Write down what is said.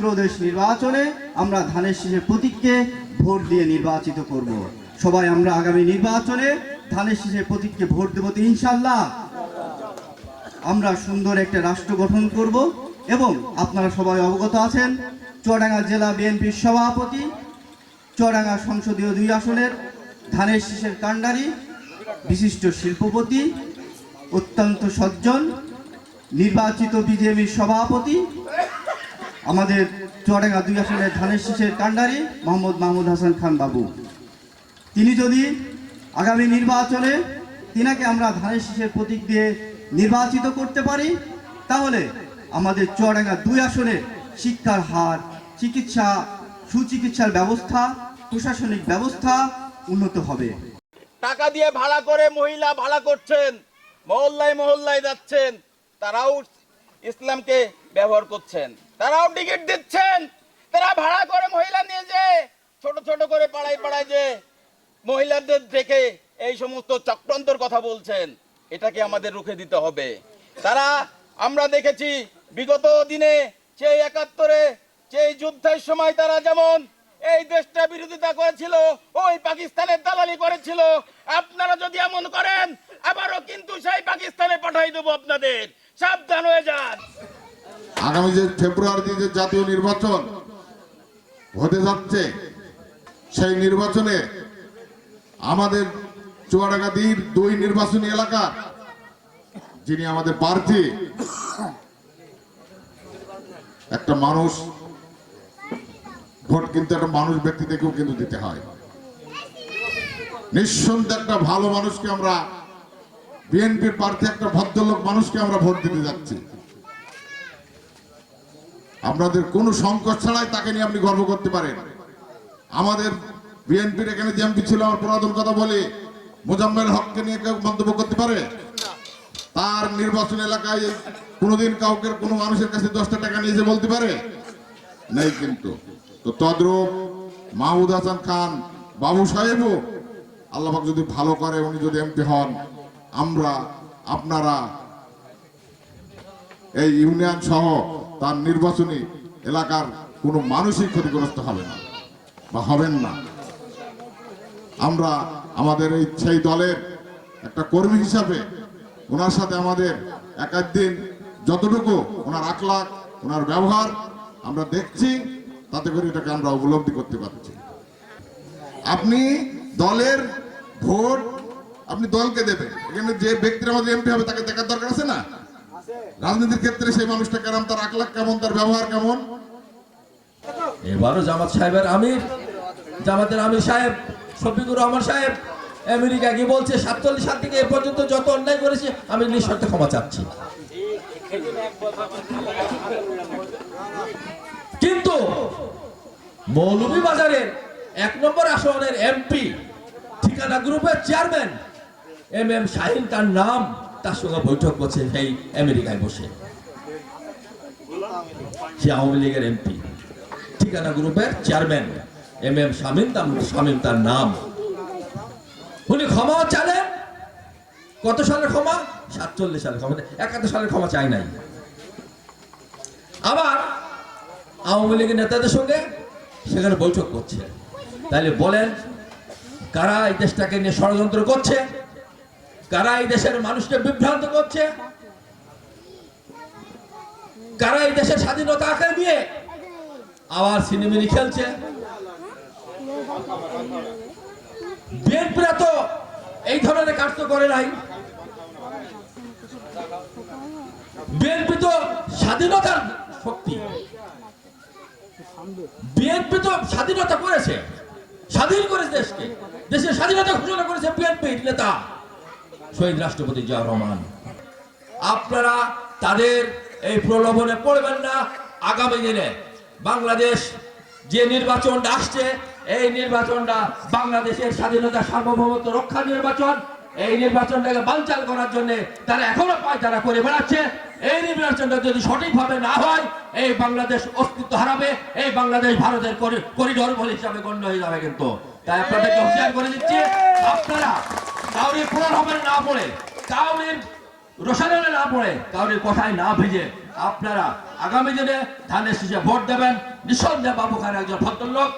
ত্রয়োদশ নির্বাচনে আমরা ধানের শীষের প্রতীককে ভোট দিয়ে নির্বাচিত করব। সবাই আমরা আগামী নির্বাচনে ধানের শীষের প্রতীককে ভোট দেবো তো ইনশাল্লাহ আমরা সুন্দর একটা রাষ্ট্র গঠন করব এবং আপনারা সবাই অবগত আছেন, চুয়াডাঙ্গা জেলা বিএনপির সভাপতি, চুয়াডাঙ্গা সংসদীয় দুই আসনের ধানের শীষের কাণ্ডারি, বিশিষ্ট শিল্পপতি, অত্যন্ত সজ্জন, নির্বাচিত বিজেপির সভাপতি আমাদের চুয়াডাঙ্গা দুই আসনে ধানের শীষের কাণ্ডারি, মোহাম্মদ মাহমুদ হাসান খান বাবু। তিনি যদি আগামী নির্বাচনে তিনাকে আমরা ধানের শীষের প্রতীক দিয়ে নির্বাচিত করতে পারি, তাহলে আমাদের চুয়াডাঙ্গা দুই আসনে শিক্ষার হার, চিকিৎসা, সুচিকিৎসার ব্যবস্থা, প্রশাসনিক ব্যবস্থা উন্নত হবে। টাকা দিয়ে ভাড়া করে মহিলা ভাড়া করছেন, মহল্লায় মহল্লায় যাচ্ছেন, তারাও ইসলামকে ব্যবহার করছেন। তারাও টিকিট দিচ্ছেন। তারা ভাড়া করে মহিলা নিয়ে যে, ছোট ছোট করে পাড়ায় পাড়ায় যে মহিলাদের দেখে এই সমস্ত চক্রান্তর কথা বলছেন, এটাকে আমাদের রুখে দিতে হবে। তারা, আমরা দেখেছি, বিগত দিনে সেই একাত্তরে, সেই যুদ্ধের সময় তারা যেমন এই দেশটা বিরোধিতা করেছিল, ওই পাকিস্তানের দালালি করেছিল। আপনারা যদি এমন করেন, আবারও কিন্তু সেই পাকিস্তানে পাঠাই দেবো আপনাদের। সাবধান হয়ে যান। আগামী যে ফেব্রুয়ারিতে যে জাতীয় নির্বাচন হতে যাচ্ছে, সেই নির্বাচনে আমাদের চুয়াডাঙ্গাদির দুই নির্বাচনী এলাকা যিনি আমাদের প্রার্থী, একটা মানুষ, ভোট কিন্তু একটা মানুষ ব্যক্তি থেকেও কিন্তু দিতে হয়। নিঃসন্দেহে একটা ভালো মানুষকে আমরা, বিএনপির প্রার্থী একটা ভদ্রলোক মানুষকে আমরা ভোট দিতে যাচ্ছি। আপনাদের কোনো সংকট ছাড়াই তাকে নিয়ে আপনি গর্ব করতে পারেন। আমাদের বিএনপির এখানে যে এমপি ছিল, আমার পুরাতন কথা বলি, মোজাম্মেল হককে নিয়ে কেউ মন্তব্য করতে পারে? তার নির্বাচন এলাকায় কোনোদিন কাউকে কোনো মানুষের কাছে দশটা টাকা নিয়ে যে বলতে পারে? নেই কিন্তু। তো তদ্রূপ মাহমুদ হাসান খান, বাবু সাহেবও আল্লাহাক যদি ভালো করে উনি যদি এমপি হন, আমরা, আপনারা, এই ইউনিয়ন সহ তার নির্বাচনী এলাকার কোনো মানুষই ক্ষতিগ্রস্ত হবে না বা হবেন না। আমরা আমাদের এই সেই দলের একটা কর্মী হিসাবে ওনার সাথে আমাদের এক দিন যতটুকু ওনার আখলাখ, ওনার ব্যবহার আমরা দেখছি, তাতে করে এটাকে আমরা উপলব্ধি করতে পারছি। আপনি দলের ভোট আপনি দলকে দেবেন। এখানে যে ব্যক্তির আমাদের এমপি হবে তাকে দেখার দরকার আছে না? রাজনীতির ক্ষেত্রে সেই মানুষটা কেমন তার আখলাখ কেমন, তার ব্যবহার কেমন? এবারও জামাত সাহেবের আমির, জামাতের আমির সাহেব, শফিকুর রহমান সাহেব, আমেরিকা কি বলছে? সাতচল্লিশ সাল থেকে এ পর্যন্ত যত অন্যায় করেছে, আমি নিঃশর্তে ক্ষমা চাচ্ছি। কিন্তু মৌলভীবাজারের এক নম্বর আসনের এমপি, ঠিকানা গ্রুপের চেয়ারম্যান, এম এম শাহিন, তার নাম তার সঙ্গে বৈঠক করছে সেই আমেরিকায় বসে। সে আওয়ামী লীগের এমপি ঠিকানা গ্রুপের চেয়ারম্যান এম এম শামীম, তার শামীম তার নাম। উনি ক্ষমাও চালেন। কত সালের ক্ষমা? সাতচল্লিশ সালের ক্ষমা। একাত্তর সালের ক্ষমা চাই নাই। আবার আওয়ামী লীগের নেতাদের সঙ্গে সেখানে বৈঠক করছে। তাহলে বলেন, কারা এই দেশটাকে নিয়ে ষড়যন্ত্র করছে? কারা এই দেশের মানুষকে বিভ্রান্ত করছে? কারা এই দেশের স্বাধীনতা আঁকড়ে নিয়ে আবার সিনেমিনি খেলছে? বিএনপিরা তো এই ধরনের কাজ তো করে নাই। বিএনপি তো স্বাধীনতার শক্তি। বিএনপি তো স্বাধীনতা করেছে, স্বাধীন করেছে দেশকে। দেশের স্বাধীনতা ঘোষণা করেছে বিএনপি নেতা। শহীদ রাষ্ট্রপতি জিয়া রহমান। আপনারা তাদের এই প্রলোভনে পড়বেন না। আগামী দিনে বাংলাদেশ যে নির্বাচনটা আসছে, এই নির্বাচনটা বাংলাদেশের স্বাধীনতা সার্বভৌমত্ব রক্ষা নির্বাচন। এই নির্বাচনটাকে বানচাল করার জন্য তারা এখনও পায়তারা করে বেড়াচ্ছে। এই নির্বাচনটা যদি সঠিকভাবে না হয়, এই বাংলাদেশ অস্তিত্ব হারাবে, এই বাংলাদেশ ভারতের করি- করিডোর হিসাবে গণ্য হয়ে যাবে কিন্তু। তাই আপনাদেরকে হুঁশিয়ার করে দিচ্ছি, আপনারা কাউরি হবে না পড়ে কাউরির হলে না পড়ে কাউরির কথায় না ভেজে। আপনারা আগামী দিনে ধানের শীষে ভোট দেবেন। নিঃসন্দেহে বাবু খান একজন ভদ্রলোক।